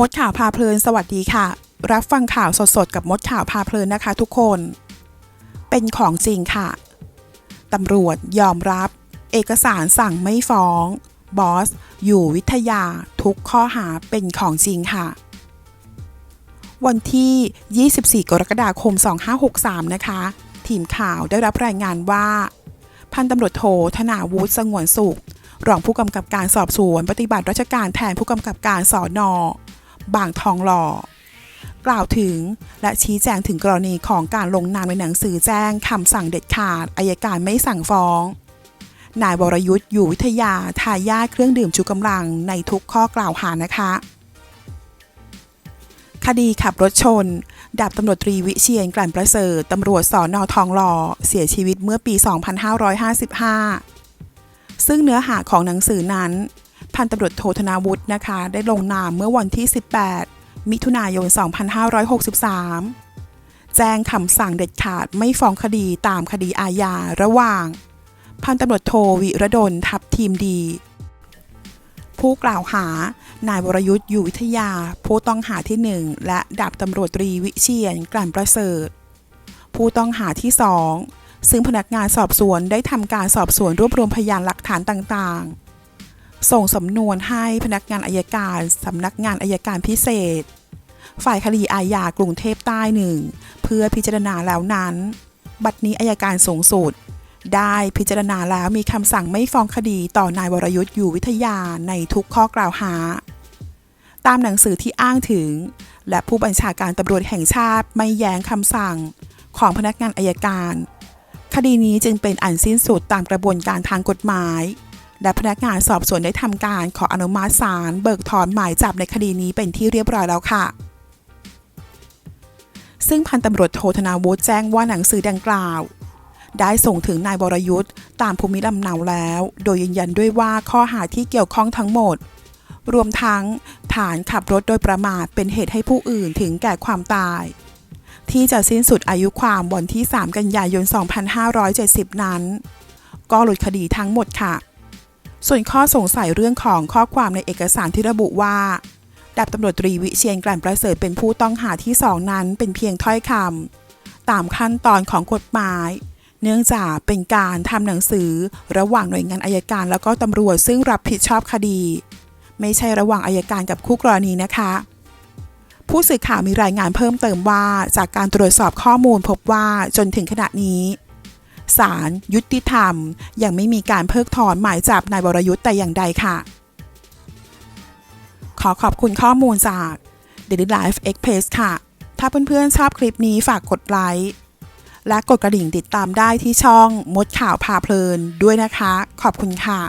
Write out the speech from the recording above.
มดข่าวพาเพลินสวัสดีค่ะ รับฟังข่าวสดๆ กับมดข่าวพาเพลินนะคะทุกคน เป็นของจริงค่ะ ตำรวจยอมรับ เอกสารสั่งไม่ฟ้อง บอส อยู่วิทยาทุกข้อหาเป็นของจริงค่ะ วันที่ 24 กรกฎาคม 2563 นะคะ ทีมข่าวได้รับรายงานว่า พันตำรวจโทธนาวุฒิสงวนสุขรองผู้กำกับการสอบสวน ปฏิบัติราชการแทนผู้กำกับการสอนอ บางทองหล่อกล่าวถึงและชี้แจงถึงกรณีของการลงนามในหนังสือแจ้งคำสั่งเด็ดขาดอายการไม่สั่งฟ้อง นายวรยุทธ์อยู่วิทยาทายาทเครื่องดื่มชูกำลังในทุกข้อกล่าวหานะคะ คดีขับรถชน ดาบตำรวจตรีวิเชียนกลั่นประเสริฐตำรวจสอนอทองหล่อเสียชีวิตเมื่อปี 2555 ซึ่งเนื้อหาของหนังสือนั้น พันตำรวจโทธนาวุฒินะคะ ได้ลงนามเมื่อวันที่ 18 มิถุนายน 2563 แจ้งคำสั่งเด็ดขาดไม่ฟ้องคดีตามคดีอาญาระหว่าง พันตำรวจโทวิรดลทัพทีมดี ผู้กล่าวหา นายวรยุทธ์อยู่วิทยา ผู้ต้องหาที่ 1 และดาบตำรวจตรีวิเชียนกลั่นประเสริฐ ผู้ต้องหาที่ 2 ซึ่งพนักงานสอบสวนได้ทำการสอบสวนรวบรวมพยานหลักฐานต่างๆ ส่งสำนวนให้พนักงานอายการสำนักงานอายการพิเศษ ฝ่ายคดีอาญากรุงเทพใต้หนึ่งเพื่อพิจารณาแล้วนั้น บัดนี้อายการสูงสุด ได้พิจารณาแล้วมีคำสั่งไม่ฟ้องคดีต่อนายวรยุทธ์อยู่วิทยาในทุกข้อกล่าวหา ตามหนังสือที่อ้างถึง และผู้บัญชาการตำรวจแห่งชาติไม่แย้งคำสั่งของพนักงานอายการ คดีนี้จึงเป็นอันสิ้นสุดตามกระบวนการทางกฎหมาย และพนักงานสอบสวนได้ทำการขออนุมัติศาลเบิกถอนหมายจับในคดีนี้เป็นที่เรียบร้อยแล้วค่ะซึ่งพันตำรวจโทธนาวุฒิแจ้งว่าหนังสือดังกล่าว ได้ส่งถึงนายวรยุทธ์ตามภูมิลำเนาแล้ว โดยยืนยันด้วยว่าข้อหาที่เกี่ยวข้องทั้งหมด รวมทั้งฐานขับรถโดยประมาทเป็นเหตุให้ผู้อื่นถึงแก่ความตาย ที่จะสิ้นสุดอายุความวันที่ 3 กันยายน 2570 นั้น ก็หลุดคดีทั้งหมดค่ะ ส่วนข้อสงสัยเรื่องของข้อความในเอกสารที่ระบุว่าดาบตำรวจตรีวิเชียนกลั่นประเสริฐเป็นผู้ต้องหาที่สองนั้นเป็นเพียงถ้อยคำตามขั้นตอนของกฎหมาย เนื่องจากเป็นการทำหนังสือระหว่างหน่วยงานอายการแล้วก็ตำรวจซึ่งรับผิดชอบคดี ไม่ใช่ระหว่างอายการกับคู่กรณีนะคะ ผู้สื่อข่าวมีรายงานเพิ่มเติมว่า จากการตรวจสอบข้อมูลพบว่าจนถึงขณะนี้ ศาลยุติธรรม ยังไม่มีการเพิกถอนหมายจับนายวรยุทธ์แต่อย่างใดค่ะ ขอขอบคุณข้อมูลจาก Daily Life Express ค่ะ ถ้าเพื่อนๆชอบคลิปนี้ฝากกดไลค์และกดกระดิ่งติดตามได้ที่ช่องมดข่าวพาเพลินด้วยนะคะ ขอบคุณค่ะ